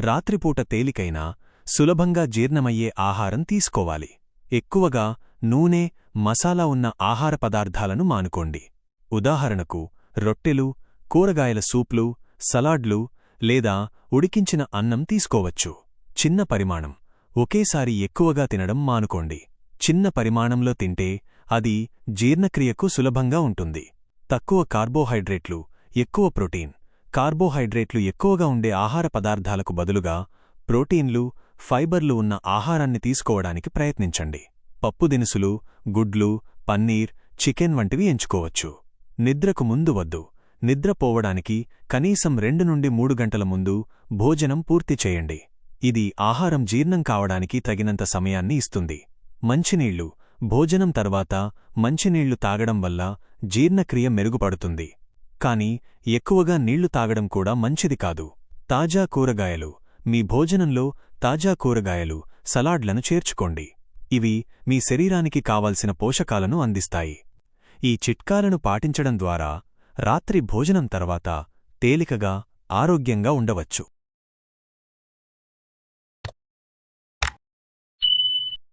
రాత్రిపూట తేలికైన సులభంగా జీర్ణమయ్యే ఆహారం తీసుకోవాలి. ఎక్కువగా నూనె మసాలా ఉన్న ఆహార పదార్థాలను మానుకోండి. ఉదాహరణకు రొట్టెలు కూరగాయల సూప్లు సలాడ్లు లేదా ఉడికించిన అన్నం తీసుకోవచ్చు. చిన్న పరిమాణం ఒకేసారి ఎక్కువగా తినడం మానుకోండి. చిన్న పరిమాణంలో తింటే అది జీర్ణక్రియకు సులభంగా ఉంటుంది. తక్కువ కార్బోహైడ్రేట్లు ఎక్కువ ప్రోటీన్ కార్బోహైడ్రేట్లు ఎక్కువగా ఉండే ఆహార పదార్థాలకు బదులుగా ప్రోటీన్లు ఫైబర్లు ఉన్న ఆహారాన్ని తీసుకోవడానికి ప్రయత్నించండి. పప్పు దినుసులు గుడ్లు పన్నీర్ చికెన్ వంటివి ఎంచుకోవచ్చు. నిద్రకు ముందు వద్దు. నిద్రపోవడానికి కనీసం రెండు నుండి మూడు గంటల ముందు భోజనం పూర్తి చేయండి. ఇది ఆహారం జీర్ణం కావడానికి తగినంత సమయాన్ని ఇస్తుంది. మంచినీళ్ళు. భోజనం తర్వాత మంచినీళ్ళు తాగడం వల్ల జీర్ణక్రియ మెరుగుపడుతుంది. కాని ఎక్కువగా నీళ్ళు తాగడం కూడా మంచిది కాదు. తాజా కూరగాయలు. మీ భోజనంలో తాజా కూరగాయలు సలాడ్లను చేర్చుకోండి. ఇవి మీ శరీరానికి కావాల్సిన పోషకాలను అందిస్తాయి. ఈ చిట్కాలను పాటించడం ద్వారా రాత్రి భోజనం తర్వాత తేలికగా ఆరోగ్యంగా ఉండవచ్చు.